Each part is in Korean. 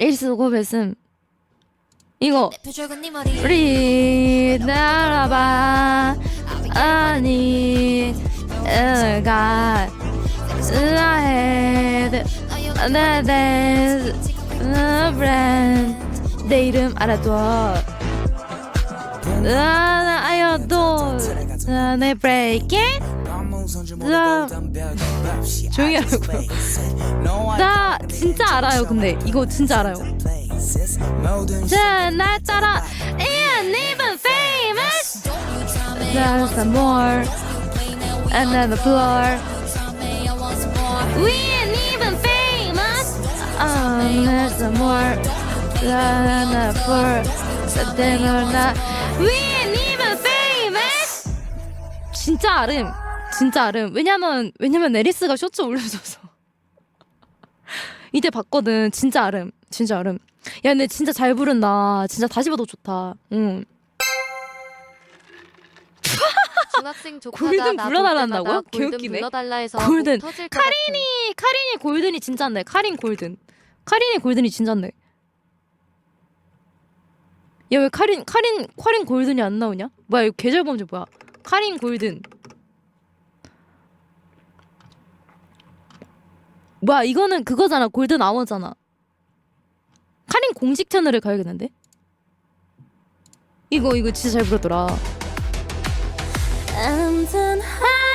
에이스 고베슨 이거 우리 날아봐 아니 브랜드. 내 이름 알아둬. 으아 아여도 내 브레이킹? 나 조용히 하라고요 나 진짜 알아요 근데 이거 진짜 알아요 자날 따라 And even famous There's some more Another floor We ain't even famous Um, there's some more Another floor Something or not We ain't even famous 진짜 아름 진짜 아름 왜냐면 왜냐면 에리스가 쇼츠 올려줘서 이때 봤거든. 진짜 아름. 진짜 아름. 야 근데 진짜 잘 부른다. 진짜 다시 봐도 좋다. 응. 중학생 조카가 골든 나볼 불러달란다고요? 때마다 골든 개웃기네. 불러달라 해서 골든. 목 터질 것 같은. 카린이 카린이 골든이 진짠데 카린 골든. 카린이 골든이 진짠데 야 왜 카린 카린 카린 골든이 안 나오냐? 뭐야 이거 계절 범죄 뭐야? 카린 골든 뭐야 이거는 그거잖아. 골든 아워잖아. 카린 공식 채널에 가야겠는데? 이거 이거 진짜 잘 부르더라. done hiding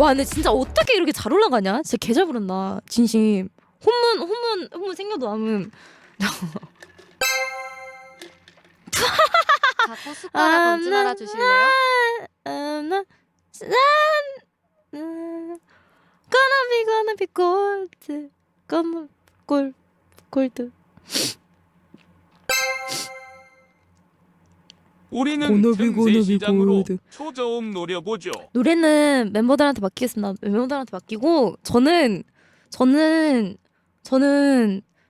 와 근데 진짜 어떻게 이렇게 잘 올라가냐? 진짜 개잘 부른다. 진심. 혼문 혼문 혼문 생겨도 남음 자꾸 숟가락 얹지 말아 주실래요? 나 gonna be gonna be gold. Gonna 골골 우리는 고노비, 틈새 고노비, 시장으로 골드. 초저음 노려보죠. 노래는 멤버들한테 맡기겠습니다. 멤버들한테 맡기고 저는 저는 저는